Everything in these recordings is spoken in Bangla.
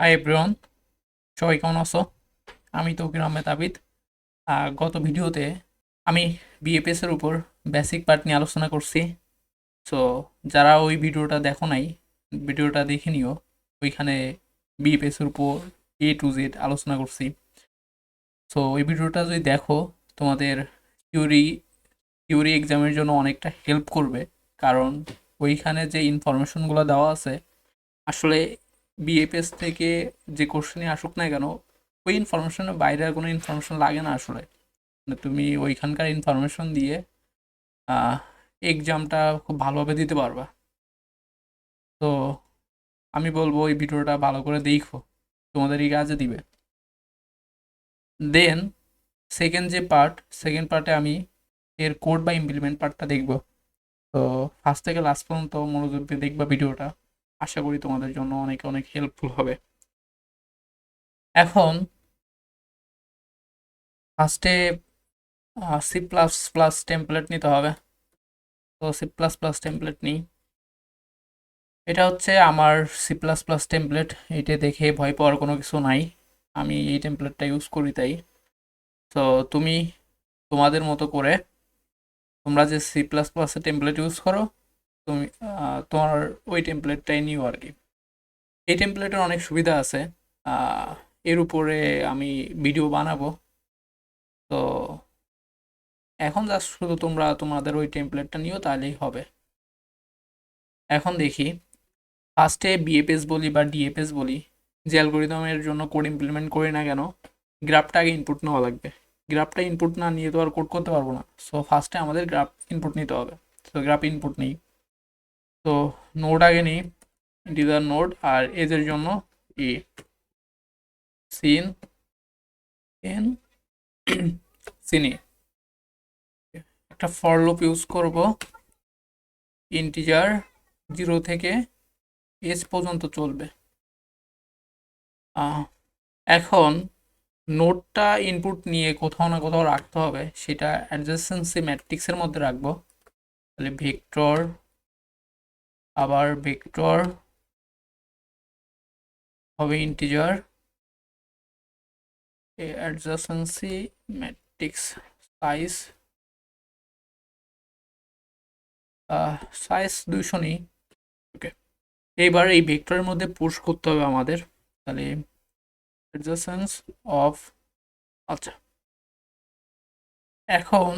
হাই এভরিওয়ান সবাই কেমন আছো? আমি তৌকির আহমেদ আবিদ গত ভিডিওতে আমি বিএপিএস এর উপর বেসিক পার্ট নিয়ে আলোচনা করছি। সো যারা ওই ভিডিওটা দেখো নাই, ভিডিওটা দেখে নিও। ওইখানে বিএপিএস এর উপর এ টু জেড আলোচনা করছি। সো ওই ভিডিওটা যদি দেখো, তোমাদের থিওরি থিওরি এক্সামের জন্য অনেকটা হেল্প করবে। কারণ ওইখানে যে ইনফরমেশনগুলো দেওয়া আছে, আসলে বিএপিএস থেকে যে কোশ্চেনই আসুক না কেন, ওই ইনফরমেশনের বাইরে আর কোনো ইনফরমেশন লাগে না আসলে। মানে তুমি ওইখানকার ইনফরমেশন দিয়ে এক্সামটা খুব ভালোভাবে দিতে পারবা। তো আমি বলব ওই ভিডিওটা ভালো করে দেখো, তোমাদের তোমাদেরই কাজে দিবে। দেন সেকেন্ড যে পার্ট সেকেন্ড পার্টে আমি এর কোড বা ইমপ্লিমেন্ট পার্টটা দেখব। তো ফার্স্ট থেকে লাস্ট পর্যন্ত মনোযোগ দিয়ে দেখবা ভিডিওটা। আশা করি তোমাদের জন্য অনেক অনেক হেল্পফুল হবে। এখন ফার্স্টে সি প্লাস প্লাস টেমপ্লেট নিতে হবে। তো সি প্লাস প্লাস টেমপ্লেট নিই। এটা হচ্ছে আমার সি প্লাস প্লাস টেমপ্লেট এটা দেখে ভয় পাওয়ার কোনো কিছু নাই। আমি এই টেমপ্লেটটা ইউজ করি তাই। তো তুমি তোমাদের মতো করে তোমরা যে সি প্লাস প্লাসের টেমপ্লেট ইউজ করো তুমি তোমার ওই টেমপ্লেটটাই নিও আর কি। এই টেমপ্লেটের অনেক সুবিধা আছে। এর উপরে আমি ভিডিও বানাবো। তো এখন জাস্ট শুধু তোমরা তোমাদের ওই টেমপ্লেটটা নিও, তাহলেই হবে। এখন দেখি ফার্স্টে বিএপিএস বলি বা ডিএপিএস বলি, যে অ্যালগোরিদমের জন্য কোড ইমপ্লিমেন্ট করি না কেন গ্রাফটা আগে ইনপুট নেওয়া লাগবে। গ্রাফটা ইনপুট না নিয়ে তো আর কোড করতে পারব না। সো ফার্স্টে আমাদের গ্রাফ ইনপুট নিতে হবে। তো গ্রাফ ইনপুট নিই। তো নোড আগে নিই ইন্টিজার নোড আর এজের জন্য এ। সিন এন সিনে একটা ফর লুপ ইউজ করব। ইন্টিজার জিরো থেকে এস পর্যন্ত চলবে। এখন নোটটা ইনপুট নিয়ে কোথাও না কোথাও রাখতে হবে, সেটা অ্যাডজাসেন্সি ম্যাট্রিক্সের মধ্যে রাখব। তাহলে ভেক্টর আবার ভেক্টর হবে integer adjacency matrix size size দুইশো নেই। ওকে, এইবার এই ভেক্টরের মধ্যে পুশ করতে হবে আমাদের। তাহলে অ্যাডজাসেন্স অফ আচ্ছা। এখন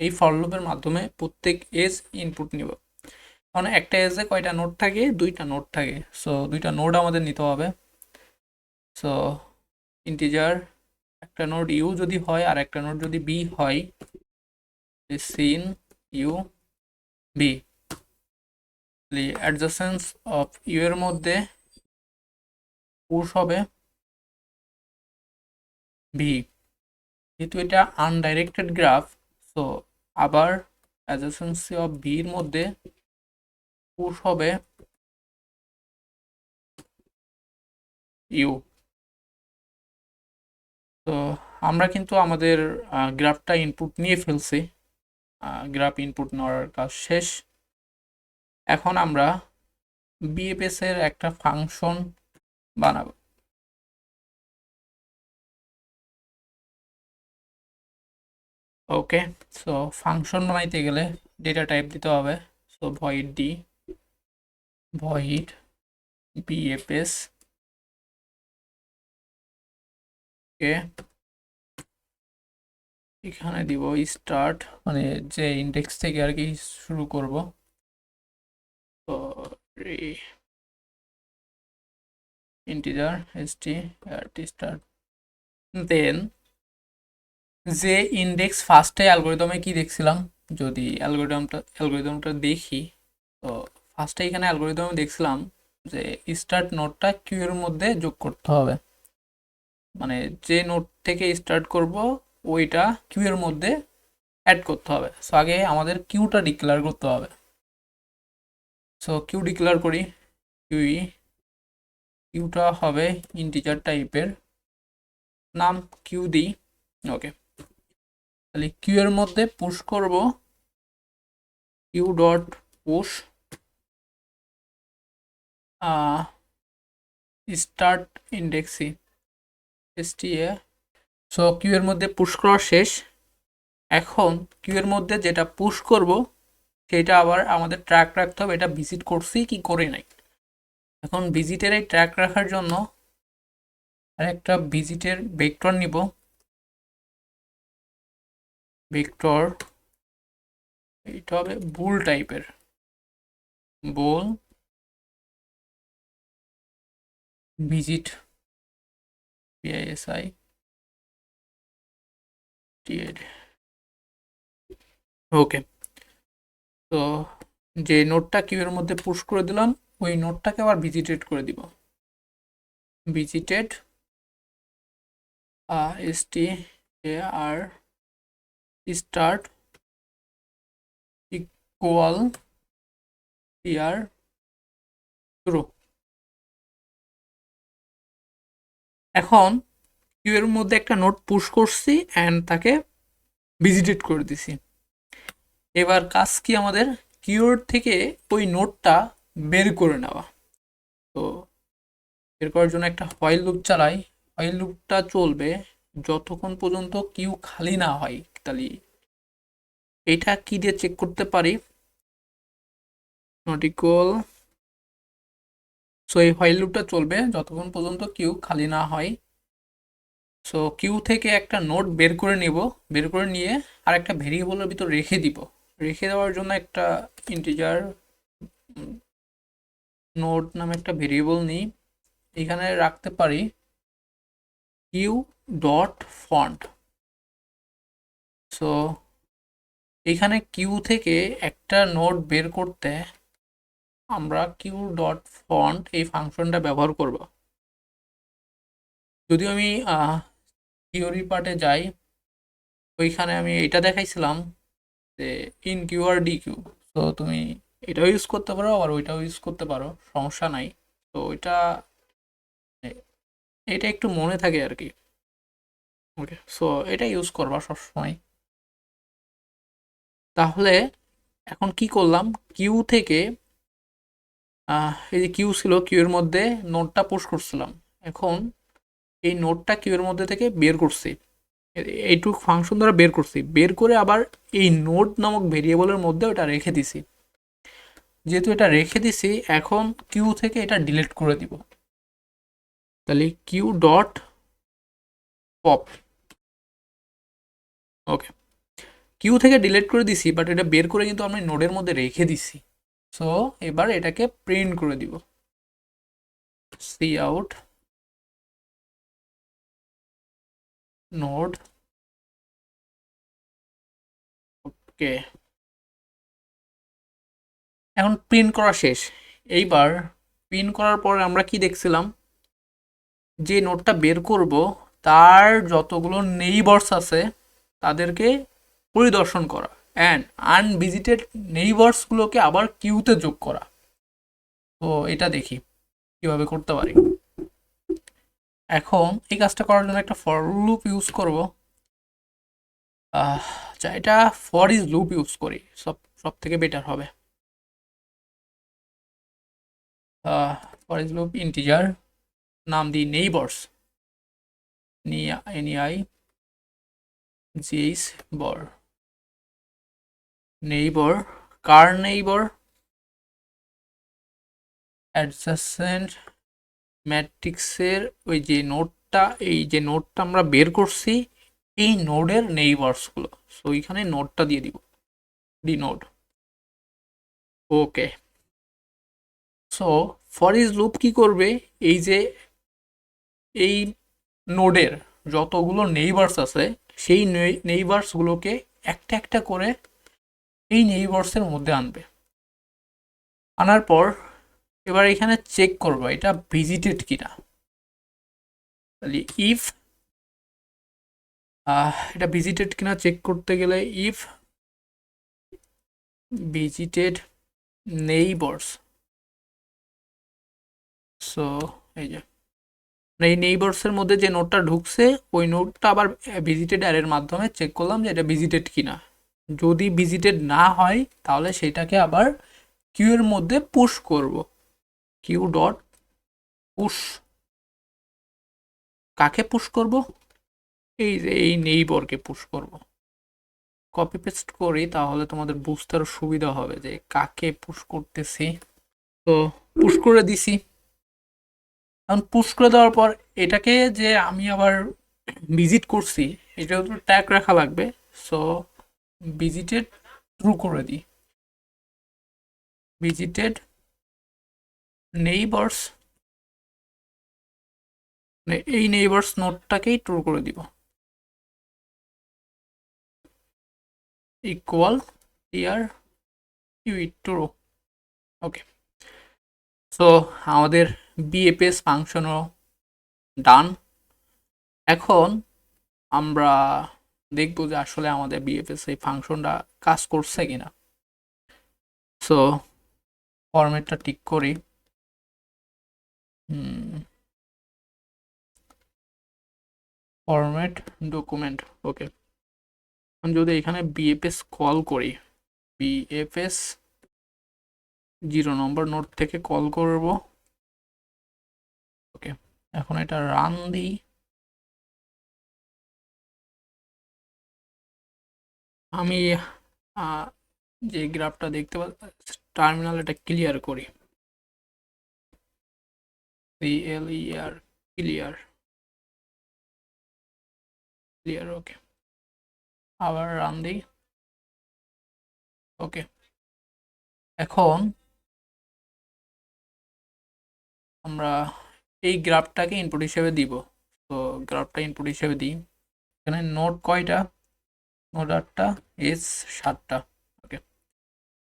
এই ফর লুপের মাধ্যমে প্রত্যেক এজ ইনপুট নিব। কারণ একটা এজে কয়টা নোট থাকে? দুইটা নোট থাকে। সো দুইটা নোট আমাদের নিতে হবে। সো ইন্টিজার একটা নোট ইউ যদি হয় আর একটা নোট যদি বি হয় scene U B adjacency of U এর মধ্যে পুশ হবে ভি যেহেতু এটা আনডাইরেক্টেড গ্রাফ সো আবার অ্যাডজাসেন্সি অফ ভির মধ্যে পুশ হবে। ইউ তো আমরা কিন্তু আমাদের গ্রাফটা ইনপুট নিয়ে ফেলছি। গ্রাফ ইনপুট নেওয়ার কাজ শেষ। এখন আমরা বিএপিএস এর একটা ফাংশন বানাবো। ওকে সো ফাংশন বানাইতে গেলে ডেটা টাইপ দিতে হবে। So void d void BFS okay এখানে দিব স্টার্ট মানে যে ইন্ডেক্স থেকে আর কি শুরু করব। Integer ST T start then যে ইন্ডেক্স ফার্স্টে অ্যালগোরিদমে কি দেখছিলাম? যদি অ্যালগোরিদমটা অ্যালগোরিদমটা দেখি, তো ফার্স্টে এখানে অ্যালগোরিদমে দেখছিলাম যে স্টার্ট নোটটা কিউ এর মধ্যে যোগ করতে হবে। মানে যে নোট থেকে স্টার্ট করব, ওইটা কিউ এর মধ্যে অ্যাড করতে হবে। সো আগে আমাদের কিউটা ডিক্লেয়ার করতে হবে। সো কিউ ডিক্লেয়ার করি। কিউই কিউটা হবে ইন্টিজার টাইপের নাম কিউ দিই ওকে তাহলে কিউ এর মধ্যে পুশ করব। কিউ ডট পুশ স্টার্ট ইন্ডেক্সি এসটিএ সো কিউ এর মধ্যে পুশ করা শেষ। এখন কিউ এর মধ্যে যেটা পুশ করব, সেটা আবার আমাদের ট্র্যাক রাখতে হবে। এটা ভিজিট করছি কি করে নাই? এখন ভিজিটের এই ট্র্যাক রাখার জন্য আরেকটা ভিজিটের ভেক্টর নিব। ভেক্টর এইটা হবে বুল টাইপের বুল ভিজিট পিআইএসআই টিএড। ওকে। তো যে নোটটা কিউ এর মধ্যে পুশ করে দিলাম, ওই নোটটাকে আবার ভিজিটেড করে দিব। Visited S T A R start equal ইয়ার শুরু। এখন কিউ এর মধ্যে একটা নোট পুশ করছি অ্যান্ড তাকে ভিজিটেড করে দিছি। এবার কাজ কি আমাদের কিউর থেকে ওই নোটটা বের করে নেওয়া। তো বের করার জন্য একটা হোয়াইল লুপ চালাই। হোয়াইল লুপটা চলবে যতক্ষণ পর্যন্ত কিউ খালি না হয় তাহলে। এটা কি দিয়ে চেক করতে পারি? নট ইকুয়াল সো এই হোয়াইল লুপটা চলবে যতক্ষণ পর্যন্ত কিউ খালি না হয়। সো কিউ থেকে একটা নোট বের করে নিব। বের করে নিয়ে আর একটা ভেরিয়েবলের ভিতর রেখে দিব। রেখে দেওয়ার জন্য একটা ইন্টিজার নোট নামে একটা ভেরিয়েবল নিই। এখানে রাখতে পারি কিউ ডট ফন্ট সো এখানে কিউ থেকে একটা নোট বের করতে আমরা কিউ ডট ফন্ট এই ফাংশনটা ব্যবহার করব। যদি আমি থিওরি পার্টে যাই, ওইখানে আমি এটা দেখাইছিলাম যে ইন কিউ আর ডি কিউ। তো তুমি এটাও ইউজ করতে পারো আবার ওইটাও ইউজ করতে পারো, সমস্যা নাই। তো ওইটা, এটা একটু মনে থাকে আর কি। ওকে সো এটা ইউজ করবা সবসময়। তাহলে এখন কি করলাম? কিউ থেকে এই যে কিউ ছিল কিউ এর মধ্যে নোটটা পুশ করছিলাম। এখন এই নোটটা কিউ এর মধ্যে থেকে বের করছি। এইটুকু ফাংশন দ্বারা বের করছি। বের করে আবার এই নোট নামক ভেরিয়েবলের মধ্যে ওটা রেখে দিছি। যেহেতু এটা রেখে দিছি, এখন কিউ থেকে এটা ডিলিট করে দিব। তাহলে queue dot pop okay queue থেকে ডিলিট করে দিছি বাট এটা বের করে কিন্তু আমি নোডের মধ্যে রেখে দিছি। সো এবার এটাকে প্রিন্ট করে দিব। সি আউট নোড ওকে এখন প্রিন্ট করা শেষ। এইবার প্রিন্ট করার পর আমরা কি দেখছিলাম? যে নোটটা বের করব, তার যতগুলো নেইবার্স আছে, তাদেরকে পরিদর্শন করা। অ্যান্ড আনভিজিটেড নেইবার্সগুলোকে আবার কিউতে যোগ করা। তো এটা দেখি, কীভাবে করতে পারি। এখন এই কাজটা করার জন্য একটা ফর লুপ ইউজ করব। আচ্ছা এটা ফর ইজ লুপ ইউজ করি, সব সব থেকে বেটার হবে। ফর ইজ লুপ ইন্টিজার নাম দিই নেইবার্স নিয়ে এনআই জিএইচ বর নেইবর কার নেইবর অ্যাডজাসেন্ট ম্যাট্রিক্সের ওই যে নোটটা, এই যে নোটটা আমরা বের করছি, এই নোডের নেইবার্সগুলো সো ওইখানে নোটটা দিয়ে দিব। D node okay so for each loop কি করবে? এই যে, এই নোডের যতগুলো নেইবার্স আছে, সেই নেইবার্সগুলোকে একটা একটা করে এই নেইবার্সের মধ্যে আনবে। আনার পর এবার এখানে চেক করব, এটা ভিজিটেড কিনা। তাহলে ইফ এটা ভিজিটেড কিনা চেক করতে গেলে ইফ ভিজিটেড নেইবার্স সো এই যে এই নেইবার্সের মধ্যে যে নোটটা ঢুকছে, ওই নোটটা আবার ভিজিটেড অ্যারের মাধ্যমে চেক করলাম যে এটা ভিজিটেড কিনা। যদি ভিজিটেড না হয়, তাহলে সেটাকে আবার কিউ এর মধ্যে পুশ করব। কিউ ডট পুশ কাকে পুশ করব? এই যে, এই নেইবরকে পুশ করব। কপি পেস্ট করি, তাহলে তোমাদের বুঝতে আরও সুবিধা হবে যে কাকে পুশ করতেছি। তো পুশ করে দিছি। এখন পুশ করে দেওয়ার পর এটাকে যে আমি আবার ভিজিট করছি, এটা ট্যাগ রাখা লাগবে। সো ভিজিটেড ট্রু করে দিই। ভিজিটেড নেইবার্স মানে এই নেইবার্স নোটটাকেই ট্রু করে দিব। ইকুয়াল ইয়ার ইউই ট্রু ওকে সো আমাদের বিএফএস ফাংশনও ডান এখন আমরা দেখব যে আসলে আমাদের বিএফএস এই ফাংশনটা কাজ করছে কিনা। সো ফরম্যাটটা ঠিক করি। ফরম্যাট ডকুমেন্ট ওকে আমি যদি এখানে বিএফএস কল করি বিএফএস জিরো নম্বর নোট থেকে কল করব। ওকে এখন এটা রান দিই। আমি যে গ্রাফটা দেখতে পাচ্ছি টার্মিনাল এটা ক্লিয়ার করি। সিএলইআর ক্লিয়ার ক্লিয়ার ওকে আবার রান দিই। ওকে এখন আমরা এই গ্রাফটাকে ইনপুট হিসেবে দিব। তো গ্রাফটা ইনপুট হিসেবে দিই। এখানে নোট কয়টা? আটটা এস সাতটা। ওকে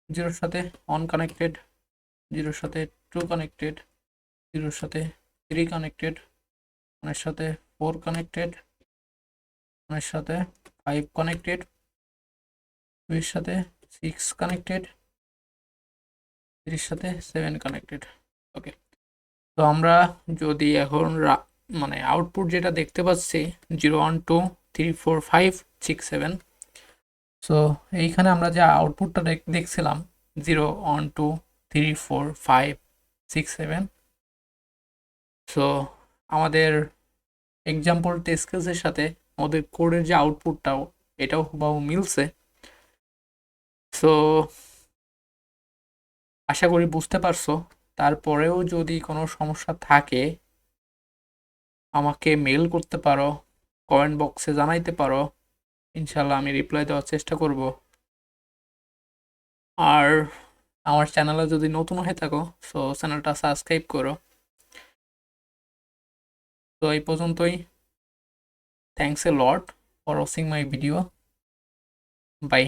জিরোর সাথে অন কানেক্টেড জিরোর সাথে টু কানেক্টেড, জিরোর সাথে থ্রি কানেক্টেড ওনের সাথে ফোর কানেক্টেড ওনের সাথে ফাইভ কানেক্টেড, টুয়ের সাথে সিক্স কানেক্টেড, থ্রির সাথে সেভেন কানেক্টেড। ওকে তো আমরা যদি এখন মানে আউটপুট যেটা দেখতে পাচ্ছি, zero one two three four five six seven so এইখানে আমরা যে আউটপুটটা দেখছিলাম zero one two three four five six seven so আমাদের এক্সাম্পল টেস্ট কেসের সাথে আমাদের কোডের যে আউটপুটটাও এটাও হুবাহু মিলছে। সো আশা করি বুঝতে পারছ। তারপরেও যদি কোনো সমস্যা থাকে, আমাকে মেল করতে পারো কমেন্ট বক্সে জানাইতে পারো। ইনশাল্লাহ আমি রিপ্লাই দেওয়ার চেষ্টা করব। আর আমার চ্যানেলে যদি নতুন হয়ে থাকো সো চ্যানেলটা সাবস্ক্রাইব করো। তো এই পর্যন্তই। Thanks a lot for watching my video bye